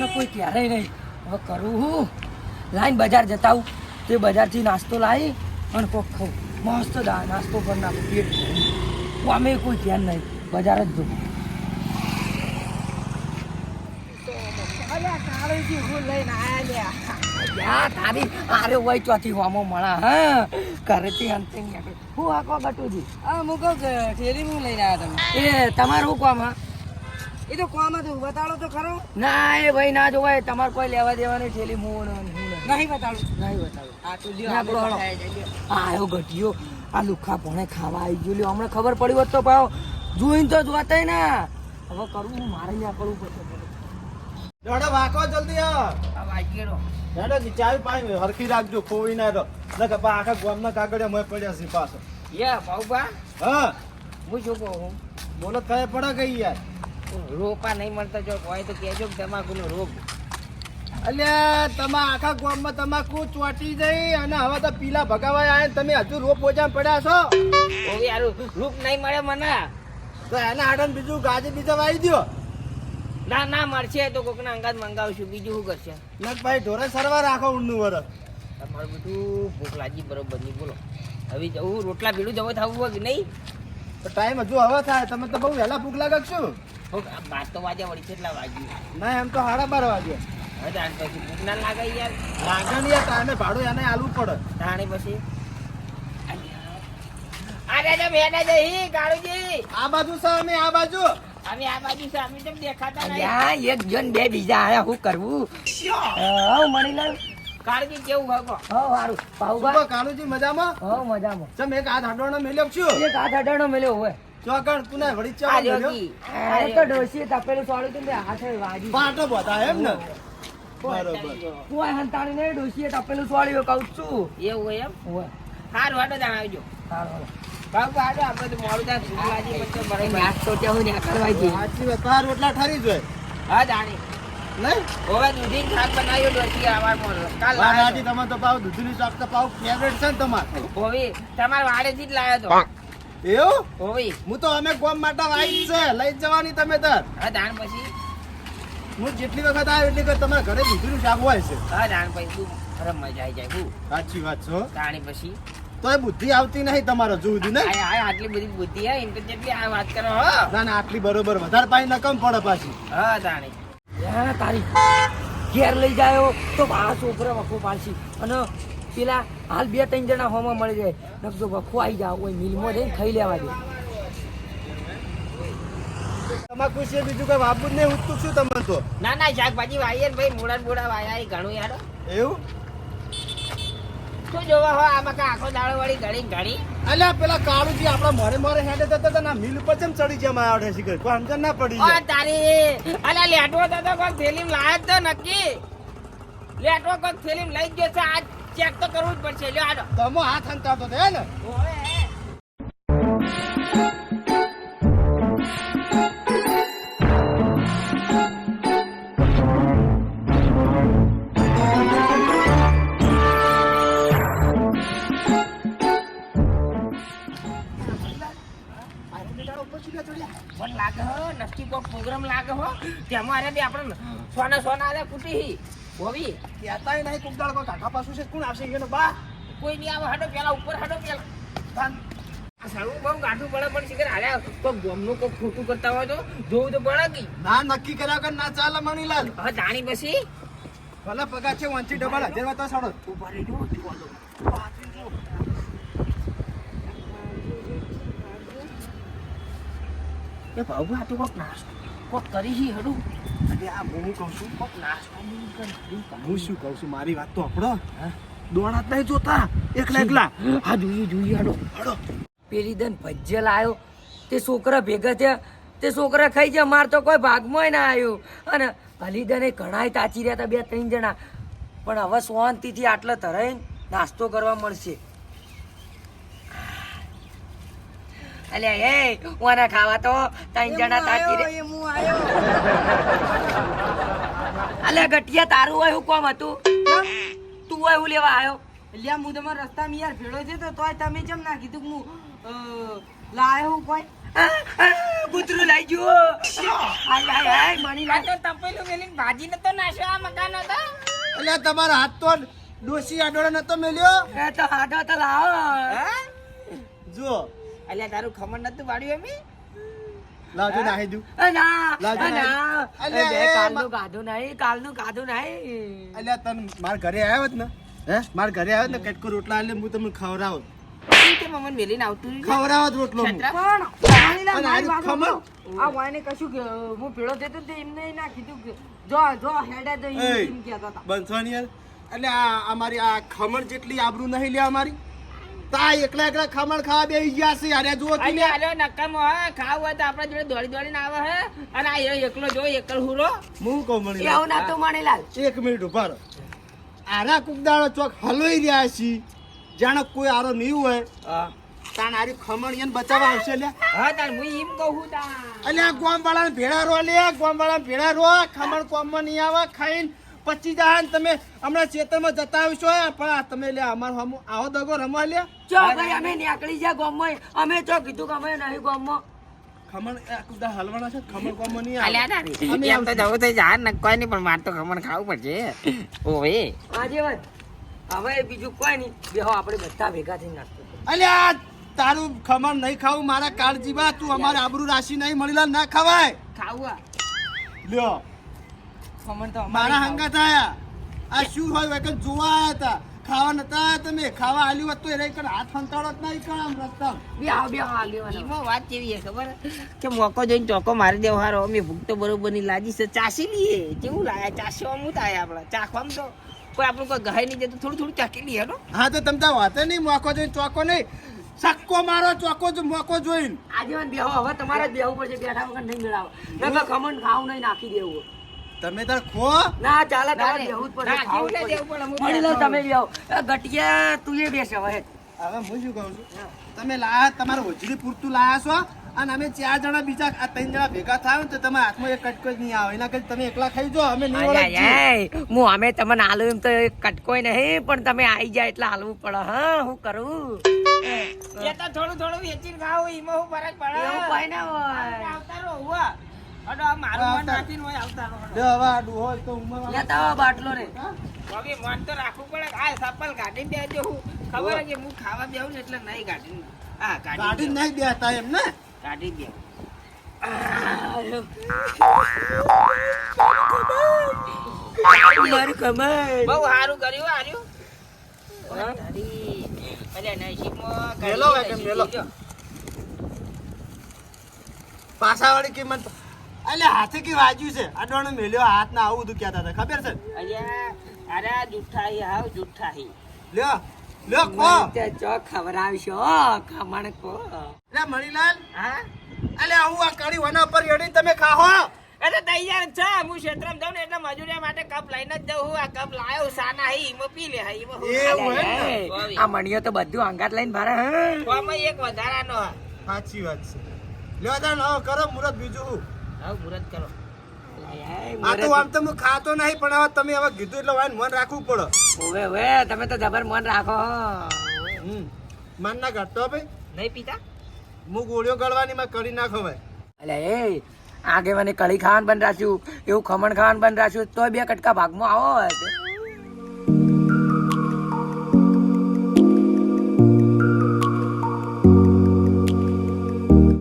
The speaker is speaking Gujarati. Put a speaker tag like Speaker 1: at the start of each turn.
Speaker 1: મને કોઈ ક્યારેય નહીં. હવે કરું હું. લાઈન બજાર જતા હું તે બજારથી નાસ્તો લાવી અને કોક ખાઉં. મસ્ત દા નાસ્તો પર નાખું. પેટ. અમે કોઈ ધ્યાન નહીં. બજાર જ જો તારી આરે વય ચોથી હોમો મળા હા? ઘરેથી અંતે નીકળે. હું આખો ગટુજી
Speaker 2: આ મુકો ઠેરી હું લઈને આવ્યા તમે.
Speaker 1: એ તમારું કામ હા?
Speaker 2: એ તો કોમ હતું બતાડો તો ખરો.
Speaker 1: ના એ ભાઈ ના જોવાય. તમારે કોઈ લેવા દેવાની થેલી મૂળ નહીં
Speaker 2: નહીં બતાડું. આ તો
Speaker 1: ના, ઘટિયો આ લુખા ભણે ખાવા આવી ગયો. લ્યો. હમણાં ખબર પડી હોત તો ભાવ જોઈને તો જોતાય ના. હવે કરવું હું મારે ત્યાં કરવું પડશે.
Speaker 3: દોડો વાકો જલ્દી આ
Speaker 1: વાગેરો.
Speaker 3: દોડો ચાવી પાણી હરખી રાખજો ખોવી ના રહો. નકર પા આખા ગામના કાગળિયા મોય પડ્યા છે પાછો.
Speaker 1: યા ભાઉભા
Speaker 3: હા.
Speaker 1: હું શું કહું?
Speaker 3: બોલો કઈ પડે ગઈ યાર.
Speaker 1: રોપા નહીં મળતા જો હોય તો કહેજો તમાકુનો રોગ.
Speaker 3: અલ્યા તમા આખા ગામમાં તમાકુ ચોટી જઈ અને હવે તો પીલા ભગાવા આવ્યા તમે હજુ રોપ ઓછા પડ્યા છો?
Speaker 1: ઓવી યાર રૂપ નહીં મળે મને.
Speaker 3: તો એના હાડન બીજું ગાજે બીજા વાઈ દ્યો.
Speaker 1: ના ના મળશે તો કોકના અંગાત મંગાવશું. બીજું શું કરશે?
Speaker 3: નક ભાઈ ઢોરે સરવા રાખો ઊંડનું વરસ.
Speaker 1: તમારું બધું ભૂખ લાગી બરોબર નહીં બોલો હવે જવું રોટલા ભેડું જવું થવું હોય કે નહીં?
Speaker 3: ટાઈમ હજુ હવે થાય. તમે તો બહુ વહેલા ભૂખ
Speaker 1: લાગશો બાર તો વાગ્યા વળી કેટલા વાગ્યું?
Speaker 3: ના એમ તો સાડા બાર વાગે.
Speaker 1: હવે તાણ પછી ભૂખ ના લાગે યાર.
Speaker 3: લાગે ને યાર ટાઈમે ભાડું એને આલવું પડે.
Speaker 1: તાણે પછી? અરે છે હી
Speaker 3: આ બાજુ છે અમે આ બાજુ.
Speaker 1: અમે આ બાજુ છે અમે કેમ દેખાતા નહીં એક જણ બે બીજા આયા હું કરવું? હા મણીલાલ કાળુજી કેવું ભાગો હા હારું. પાઉભા
Speaker 3: કાળુજી મજામાં?
Speaker 1: હા મજામાં.
Speaker 3: ચમ એક હાથ હાડવાનો મેલ્યો છું
Speaker 1: એક હાથ અડાડો મેલ્યો હોય.
Speaker 3: ચોકણ તું ને વળી
Speaker 1: આ
Speaker 3: મેલ્યો
Speaker 1: આ તો ડોશી તપેલું સોળ્યું તું હાથે વાજી
Speaker 3: પાટો બતા એમ ને? બરોબર.
Speaker 1: કોઈ હંતાણી નહીં ડોશીએ તપેલું સોળ્યું કહું છું. એવું હોય એમ? હોય. સારું હાડો જાણ આવજો સારું બાબુ હાડો આપણે તો મોડું થાય ભૂખ લાગી પછી તો નાસ્તો ત્યાં હું કરવા જઈએ.
Speaker 3: રોટલા ઠરી જોય
Speaker 1: હા જાણી.
Speaker 3: નહીં?
Speaker 1: હવે દૂધી શાક બનાવ્યો ડોશી આવાર મોડો કાલ લાવ્યો.
Speaker 3: તમે તો પાવ દૂધની શાક તો પાવ ફેવરેટ છે ને તમારે.
Speaker 1: હોવી તમારા વાડેથી જ લાવ્યો તો.
Speaker 3: એવું?
Speaker 1: હોવી.
Speaker 3: હું તો અમે ગોમ માટે વાઈ છે. લઈ જવાની તમે તાર
Speaker 1: હા જાણ પછી.
Speaker 3: હું જેટલી વખત આવ્યો એટલી વખત તમારા ઘરે દૂધનું શાક હોય છે.
Speaker 1: હા જાણ પછી તું અરે મજા આવી જાય હું.
Speaker 3: સાચી વાત છો તાણી
Speaker 1: જાણી પછી.
Speaker 3: તો એ બુદ્ધિ આવતી નહીં તમારો જુદી નહીં.
Speaker 1: આય આય આટલી બધી બુદ્ધિ હે ઇન્ટર જેટલી આ વાત કરો હો.
Speaker 3: ના ના આટલી બરોબર વધારે પાઈ નકમ પડે પાછી.
Speaker 1: હા તાણી યા તારી ઘેર લઈ જાયો તો આ છોકરા વખો પાડશી. અને પેલા હાલ બે ત્રણ જણા હોમાં મળી જાય. નકશો વખો આવી જાવ કોઈ મિલમાં જઈને ખાઈ લેવા દે.
Speaker 3: તમાકુ છે બીજું કઈ વાપરું જ નહીં ઉઠતું શું તમને તો.
Speaker 1: ના ના શાકભાજી વાઈએ ને ભાઈ મોડા ને મોડા વાયા એ ઘણું યાર.
Speaker 3: એવું?
Speaker 1: શું જોવા હો? આમાં કા આખો દાડો વાળી ઘણી ઘણી
Speaker 3: અલ્યા પેલા કાળુજી આપણા મોરે મોરે હેડે જતા હતા ને મિલ ઉપર જેમ ચડી ગયા મારા આવડે શીખર? કોઈ સમજણ ના પડી
Speaker 1: ઓ તારી. અલા લેટવો તો કોક થેલીમ લાયો તો નક્કી. લેટવો કોક થેલીમ લઈ ગયો છે. આ ચેક તો કરવું જ પડશે. લ્યો આડો.
Speaker 3: તમો હાથ હંતાતો તો હે ને?
Speaker 1: તેમાં અરે બે આપણે સોના સોના આલે કુટી હોવી.
Speaker 3: કહેતાય નહીં કોક દાડો કોઈ કાકા પાછું છે કોણ આવશે એનો બા?
Speaker 1: કોઈ નહીં આવે હાડો પેલા ઉપર હાડો પેલા. આ સારું બહુ ગાંઠું પડે પણ શીખર હાલ્યા કોક ગોમનું કોક ખોટું કરતા હોય તો જોવું તો પડે કી.
Speaker 3: ના નક્કી કર્યા વગર ના ચાલે મણીલાલ.
Speaker 1: હવે જાણી પછી?
Speaker 3: ભલે પગાર છે વાંચી ડબલ હજારમાં સાડો
Speaker 1: ઊભા રહેજો જોવા એ બાબુ આ તો કોક નાસ્તો કોક કરી હી હડું.
Speaker 3: આ હું કહું છું
Speaker 1: કોક નાસ્તો.
Speaker 3: હું શું કહું છું મારી વાત તો આપણો
Speaker 1: હા?
Speaker 3: દોડા નહીં જોતા એકલા એકલા.
Speaker 1: હા જોઈએ જોઈએ હડો.
Speaker 3: હડો.
Speaker 1: પેલી દન ભજ્જલ આવ્યો તે છોકરા ભેગા થયા તે છોકરા ખાઈ ગયા માર તો કોઈ ભાગમાં ના આવ્યો. અને અલીદને ઘણાય તાચી રહ્યા હતા બે ત્રણ જણા. પણ હવે શાંતિથી આટલા તરાઈ નાસ્તો કરવા મળશે. અલ્યા એ ઓના ખાવા તો ત્રણ જણા
Speaker 2: તાકી રે.
Speaker 1: અલ્યા ગટિયા તારું હોય હું કોમ હતું? તું હોય હું લેવા આવ્યો?
Speaker 2: એટલે હું તમારા રસ્તામાં યાર ભેળો છે તો તોય તમે જેમ ના કીધું કે હું લાયો હું કોઈ?
Speaker 1: કૂતરું લઈ ગયું. હાય હાય હાય મણીલાલ
Speaker 2: તો તપેલું મેલીને ભાજી નતો નાશો આ મકાન હતા.
Speaker 3: એટલે તમારો હાથ તો ડોસી આડોળે નતો મેલ્યો?
Speaker 1: એ તો હાડો તો લાવો.
Speaker 3: જુઓ.
Speaker 2: અલ્યા તારું ખમણ નતું વાળ્યું એમ
Speaker 3: લાજો નાહી દઉં.
Speaker 1: એ ના ના.
Speaker 3: અલ્યા,
Speaker 1: એ બે
Speaker 3: એ
Speaker 1: કાલનું કાધું નહીં કાલનું કાધું નહીં.
Speaker 3: અલ્યા તન મારા ઘરે આવ્યો જ ને હે? મારા ઘરે આવ્યો ને કટકો રોટલા એટલે હું તમને ખવરાવ
Speaker 2: કે મમન મેલીને આવતું ખવરાવ
Speaker 3: ખવડાવો રોટલો હું.
Speaker 2: પણ
Speaker 3: ખમણ?
Speaker 2: આ વાયને કશું કે હું પેલો જતો તે એમને ના કીધું કે જો જો હેડે તો એમ કહેતા હતા.
Speaker 3: યાર. એટલે આ અમારી આ ખમણ જેટલી આબરૂ નહીં લે અમારી. તા એકલા એકલા ખમણ ખાવા બેસી ગયા છે. અરે જો તું
Speaker 2: અલ્યા નકામો હે ખાવ હોય તો આપણા જોડે દોડી દોડીને આવે હે. અને આ એકલો જો એકલ હુરો
Speaker 3: હું કહું મણી
Speaker 1: એવું ના તો મણીલાલ.
Speaker 3: એક મિનિટ ઊભા આરા કુકદાળો ચોક હલવાઈ રહ્યા છે જાણે કોઈ આરો નહીં હોય. તાણ આરી ખમણ એને બચાવવા આવશે લે
Speaker 2: હા તાર હું એમ કહું તા
Speaker 3: અલ્યા ગોમ વાળા ભેળા રો લે ગોમ વાળા ભેળા રો. ખમણ કોમમાં નહીં આવે ખાઈને પચી જાય ને તમે હમણાં ચેતરમાં જતા આવશો પણ આ તમે લે અમાર હમો આવો દગો રમવા લે
Speaker 1: ચો ભાઈ અમે નીકળી ગયા ગામમાં. અમે ચો કીધું કે અમે નહીં ગામમાં.
Speaker 3: ખમણ એ કુકદા હલવાના છે ખમણ નહીં
Speaker 2: એમ તો જવું તો જા કોઈ નહીં પણ મારે તો ખમણ ખાવું પડશે. ઓએ
Speaker 1: આજે વાત. હવે બીજું કોઈ નહીં. બેહો આપણે બધા ભેગા થઈને નાસ્તો
Speaker 3: અલ્યા તારું ખમણ નહીં ખાવું મારા કાળજીબા તું અમારે આબરૂ રાશિ નહીં મળેલા ના ખવાય.
Speaker 2: ખાવું આ.
Speaker 3: લ્યો.
Speaker 2: ખમણ તો
Speaker 3: મારા હંગા થયા. આ શું હોય વેકન જોવા આયા હતા. ખાવા નતા આયા તમે. ખાવા આલ્યું હોત તો એ રહી હાથ હંતાડો જ નહીં કણ આમ રસ્તા
Speaker 1: બે બેહો આગેવાનો.
Speaker 2: એમાં વાત કેવી છે ખબર? કે મોકો જોઈને ચોકો મારી દેવા હારો. અમે ભૂખ તો બરોબરની લાગી છે. ચાસી લઈએ. કેવું લાયા ચાસવા હું થાય આપણે. ચાખવામાં તો કોઈ આપણું કોઈ ગહાઈ નહીં જતું. થોડું થોડું ચાકી લઈએ નો
Speaker 3: હા તો તમે વાતે નહીં મોકો જોઈને ચોકો નહીં. સક્કો મારો ચોકો જ મોકો જોઈને.
Speaker 1: આગેવાન બેહો. હવે તમારે જ બેહવું પડશે. બેઠા વગર નહીં મેળાવો. નકર ખમણ ખાવું નહીં નાખી દેવું.
Speaker 3: તમે તાર ખો?
Speaker 1: ના ચાલે
Speaker 2: તારે
Speaker 1: તમારે
Speaker 2: રે.
Speaker 1: જ પડશે
Speaker 2: ના,
Speaker 1: ખાવું
Speaker 2: લે. દેવું પડે,
Speaker 1: મણીલાલ
Speaker 2: બેઠો.
Speaker 1: તમે લ્યો. ગટિયા તું એ બેસ હવે.
Speaker 3: હવે હું શું કહું છું? તમે લાયા તમારે હોજરી પૂરતું લાયા છો? અને અમે ચાર જણા બીજા આ ત્રણ જણા ભેગા થાય ને તો તમારા હાથમાં એક કટકો જ નહીં આવે. એના કરી તમે એકલા ખાઈ જો અમે નહીં.
Speaker 1: હું અમે તમને હાલું એમ તો કટકોય નહીં પણ તમે આવી જાય એટલે હાલવું પડે. હા હું કરું?
Speaker 2: એ તો થોડું થોડું વેચીને ખાવું એમાં હું ફરક પડે.
Speaker 1: એવું કોઈ ના હોય. બાટલો ને
Speaker 2: મન તો રાખવું પડે આ સપલ કાઢીને બેસજો હું ખબર કે હું ખાવા બેહું ને એટલે નહીં કાઢીને. હા
Speaker 3: નહીં એમ ને?
Speaker 2: બહુ. સારું કર્યું હાર્યું.
Speaker 3: પાછાવાળી કિંમત અલે હાથે કે વાજ્યું છે? અડવાનો મેલ્યો હાથ ના આવું બધું કહેતા હતા. ખબર છે?
Speaker 2: અરે જુઠ્ઠાઈ હાવ જુઠ્ઠાઈ
Speaker 3: લ્યો લ્યો કો
Speaker 1: તે ચો ખવરાવશો ખમણ કો
Speaker 3: રે મણીલાલ.
Speaker 2: હા?
Speaker 3: અલે આવું આ કાળી વના પર એડી તમે ખાહો.
Speaker 2: અરે તૈયાર છે. હું ક્ષેત્રમ જાઉં ને એટલે મજૂરિયા માટે કપ લઈને જ જાઉં. આ કપ લાયો સાના હી ઈમો પી લે હા એમાં હું
Speaker 3: એવું.
Speaker 1: આ મણીઓ તો બધું અંગાત લઈને ભારે હે.
Speaker 2: આમાં એક વધારાનો
Speaker 3: સાચી વાત છે. લ્યો દાન કરો મુરત બીજું. હું
Speaker 2: હવે મુહૂર્ત કરો.
Speaker 3: આ તો આમ તો હું ખાતો નહીં પણ હવે તમે હવે કીધું એટલે વાન મન રાખવું પડે.
Speaker 1: ઓવે ઓવે તમે તો જબર મન રાખો
Speaker 3: હમ. મન ના ઘટતો ભાઈ.
Speaker 2: નહીં પીતા?
Speaker 3: હું ગોળીઓ ગળવાની માં કરી ના ખવાય
Speaker 1: એટલે એ આગેવાને કઢી ખાવાનું બંધ રાખ્યું એવું ખમણ ખાવાનું બંધ રાખ્યું તોય બે કટકા ભાગમાં આવો.